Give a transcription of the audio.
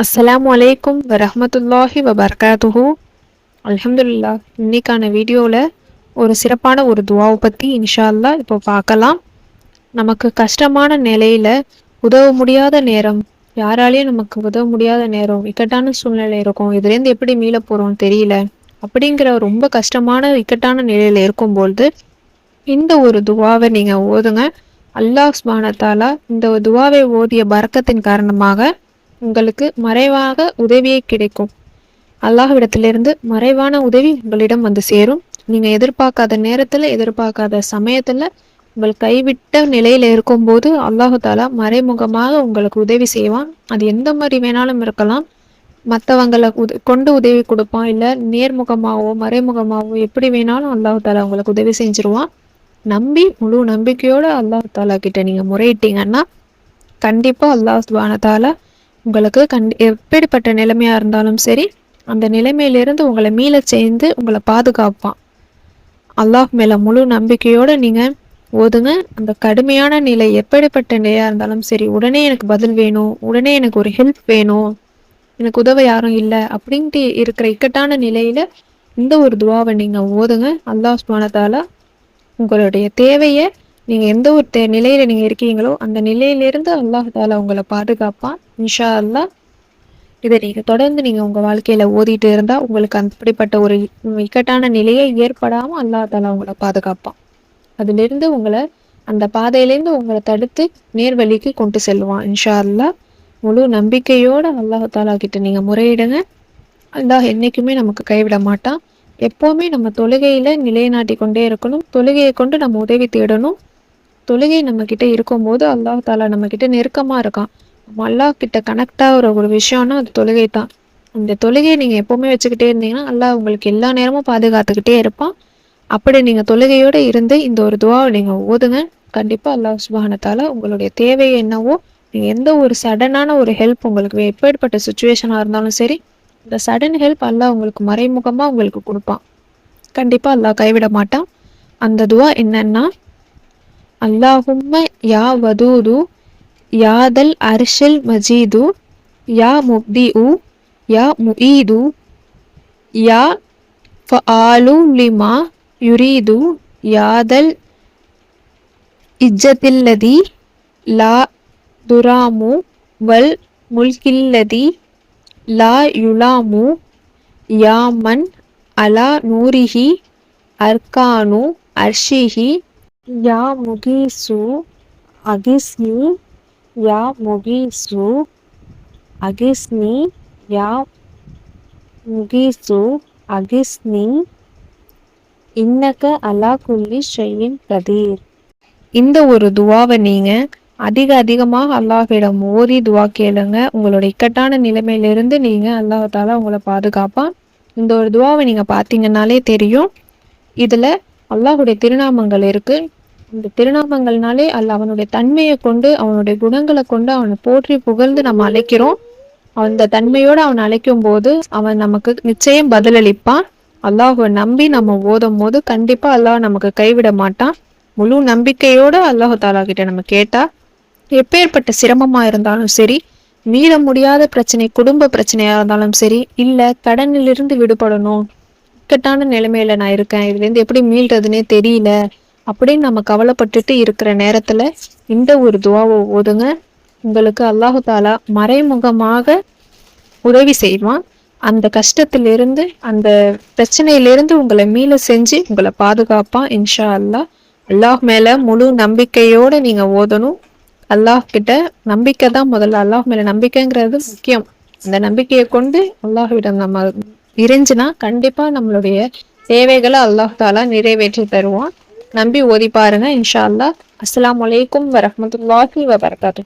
அஸ்ஸலாமு அலைக்கும் வரமத்துல்லாஹி வபர்காத்துஹு. அலமதுல்லா இன்னைக்கான வீடியோவில் ஒரு சிறப்பான ஒரு துவாவை பற்றி இன்ஷா அல்லாஹ் இப்போ பார்க்கலாம். நமக்கு கஷ்டமான நிலையில் உதவ முடியாத நேரம் யாராலையும் நமக்கு உதவ முடியாத நேரம் இக்கட்டான சூழ்நிலை இருக்கும் இதுலேருந்து எப்படி மீள போகிறோம் தெரியல அப்படிங்கிற ரொம்ப கஷ்டமான இக்கட்டான நிலையில் இருக்கும்பொழுது இந்த ஒரு துவாவை நீங்கள் ஓதுங்க. அல்லாஹ் சுபானத்தாலா இந்த துவாவை ஓதிய பறக்கத்தின் காரணமாக உங்களுக்கு மறைவாக உதவியே கிடைக்கும். அல்லாஹ்விடத்திலிருந்து மறைவான உதவி உங்களிடம் வந்து சேரும். நீங்கள் எதிர்பார்க்காத நேரத்தில் எதிர்பார்க்காத சமயத்தில் உங்கள் கைவிட்ட நிலையில் இருக்கும்போது அல்லாஹு தாலா மறைமுகமாக உங்களுக்கு உதவி செய்வான். அது எந்த மாதிரி வேணாலும் இருக்கலாம். மற்றவங்களை உத கொண்டு உதவி கொடுப்பான். இல்லை நேர்முகமாகவோ மறைமுகமாகவோ எப்படி வேணாலும் அல்லாஹு தாலா உங்களுக்கு உதவி செஞ்சிருவான். நம்பி முழு நம்பிக்கையோடு அல்லாஹ் தாலா கிட்ட நீங்கள் முறையிட்டீங்கன்னா கண்டிப்பாக அல்லாஹ் சுபான தாலா உங்களுக்கு கண்டி எப்படிப்பட்ட நிலைமையாக இருந்தாலும் சரி அந்த நிலைமையிலிருந்து உங்களை மீளச் சேர்ந்து உங்களை பாதுகாப்பான். அல்லாஹ் மேலே முழு நம்பிக்கையோடு நீங்கள் ஓதுங்க. அந்த கடுமையான நிலை எப்படிப்பட்ட நிலையாக இருந்தாலும் சரி உடனே எனக்கு பதில் வேணும் உடனே எனக்கு ஒரு ஹெல்ப் வேணும் எனக்கு உதவ யாரும் இல்லை அப்படின்ட்டு இருக்கிற இக்கட்டான நிலையில் இந்த ஒரு துவாவை நீங்கள் ஓதுங்க. அல்லாஹ் சுபானத்தாலா உங்களுடைய தேவையை நீங்கள் எந்த ஒரு தே நிலையில் நீங்கள் இருக்கீங்களோ அந்த நிலையிலிருந்து அல்லாஹ் தாலா உங்களை பாதுகாப்பான். இன்ஷா அல்லாஹ் இதை நீங்கள் தொடர்ந்து நீங்கள் உங்கள் வாழ்க்கையில் ஓதிட்டு இருந்தால் உங்களுக்கு அப்படிப்பட்ட ஒரு இக்கட்டான நிலையை ஏற்படாமல் அல்லாஹ் தாலா உங்களை பாதுகாப்பான். அதிலிருந்து உங்களை அந்த பாதையிலேருந்து உங்களை தடுத்து நேர்வழிக்கு கொண்டு செல்வான் இன்ஷா அல்லாஹ் முழு நம்பிக்கையோடு அல்லாஹாலா கிட்ட நீங்கள் முறையிடுங்க. அல்லாஹ் என்றைக்குமே நமக்கு கைவிட மாட்டான். எப்போவுமே நம்ம தொழுகையில் நிலைநாட்டி கொண்டே இருக்கணும். தொழுகையை கொண்டு நம்ம உதவி தேடணும். தொழுகை நம்ம கிட்ட இருக்கும்போது அல்லாஹ் தாலா நம்ம கிட்ட நெருக்கமாக இருக்கான். நம்ம அல்லாஹ் கிட்ட கனெக்ட் ஆகிற ஒரு விஷயம்னா அது தொழுகை தான். இந்த தொழுகையை நீங்கள் எப்போவுமே வச்சுக்கிட்டே இருந்தீங்கன்னா அல்லாஹ் உங்களுக்கு எல்லா நேரமும் பாதுகாத்துக்கிட்டே இருப்பான். அப்படி நீங்கள் தொழுகையோடு இருந்து இந்த ஒரு துவாவை நீங்கள் ஓதுங்க. கண்டிப்பாக அல்லாஹ் சுபானத்தால் உங்களுடைய தேவை என்னவோ நீங்கள் எந்த ஒரு சடனான ஒரு ஹெல்ப் உங்களுக்கு எப்பேற்பட்ட சுச்சுவேஷனாக இருந்தாலும் சரி இந்த சடன் ஹெல்ப் அல்லாஹ் உங்களுக்கு மறைமுகமாக உங்களுக்கு கொடுப்பான். கண்டிப்பாக அல்லாஹ் கைவிட மாட்டான். அந்த துவா என்னன்னா அல்லாஹும்ம யா வதூது யாதல் அர்ஷல் மஜீது யா முப்திஉ யா முஈது யா ஃபஆலு லிமா யுரீது யாதல் இஜ்ஜத்தில்லதி லா துராமு வல் முல்கில்லதி லா யுலாமு யாமன் அலா நூரிஹி அர்கானு அர்ஷிஹி யா முகீசு அகிஸ்னி யா முகீசு அகிஸ்னி யா முகீசு அகிஸ்னி. இன்னக அலா குல்லி ஷையின் கதீர். இந்த ஒரு துவாவை நீங்கள் அதிக அதிகமாக அல்லாஹிடம் ஓதி துவா கேளுங்க. உங்களோட இக்கட்டான நிலைமையிலிருந்து நீங்கள் அல்லாஹால உங்களை பாதுகாப்பான். இந்த ஒரு துவாவை நீங்கள் பார்த்தீங்கன்னாலே தெரியும். இதில் அல்லாஹுடைய திருநாமங்கள் இருக்குது இந்த திருநாமங்கள்னாலே அல்ல அவனுடைய தன்மையை கொண்டு அவனுடைய குணங்களை கொண்டு அவனை போற்றி புகழ்ந்து நம்ம அழைக்கிறோம். அந்த தன்மையோடு அவன் அழைக்கும் போது அவன் நமக்கு நிச்சயம் பதிலளிப்பான். அல்லாஹுவை நம்பி நம்ம ஓதும் போது கண்டிப்பாக அல்லாஹ் நமக்கு கைவிட மாட்டான். முழு நம்பிக்கையோடு அல்லாஹு தாலா கிட்ட நம்ம கேட்டா எப்பேற்பட்ட சிரமமாக இருந்தாலும் சரி மீற முடியாத பிரச்சனை குடும்ப பிரச்சனையாக இருந்தாலும் சரி இல்லை கடனிலிருந்து விடுபடணும். இக்கட்டான நிலைமையில நான் இருக்கேன் இதுலேருந்து எப்படி மீள்றதுன்னே தெரியல. அப்படின்னு நம்ம கவலைப்பட்டுட்டு இருக்கிற நேரத்தில் இந்த ஒரு துவாவை ஓதுங்க. உங்களுக்கு அல்லாஹு தாலா மறைமுகமாக உதவி செய்வான். அந்த கஷ்டத்திலிருந்து அந்த பிரச்சனையிலிருந்து உங்களை மீள செஞ்சு உங்களை பாதுகாப்பான் இன்ஷா அல்லாஹ் அல்லாஹ் மேலே முழு நம்பிக்கையோடு நீங்கள் ஓதணும். அல்லாஹ் கிட்ட நம்பிக்கை தான் முதல்ல. அல்லாஹ் மேலே நம்பிக்கைங்கிறது முக்கியம். அந்த நம்பிக்கையை கொண்டு அல்லாஹ்விடம் நம்ம இறைஞ்சினா கண்டிப்பாக நம்மளுடைய தேவைகளை அல்லாஹ் தாலா நிறைவேற்றி தருவான். நம்பி ஓதி பாருங்க இன்ஷா அல்லா அஸ்லாம் வலைக்கும் வரமத்துல்லாஹி வபர்காத்து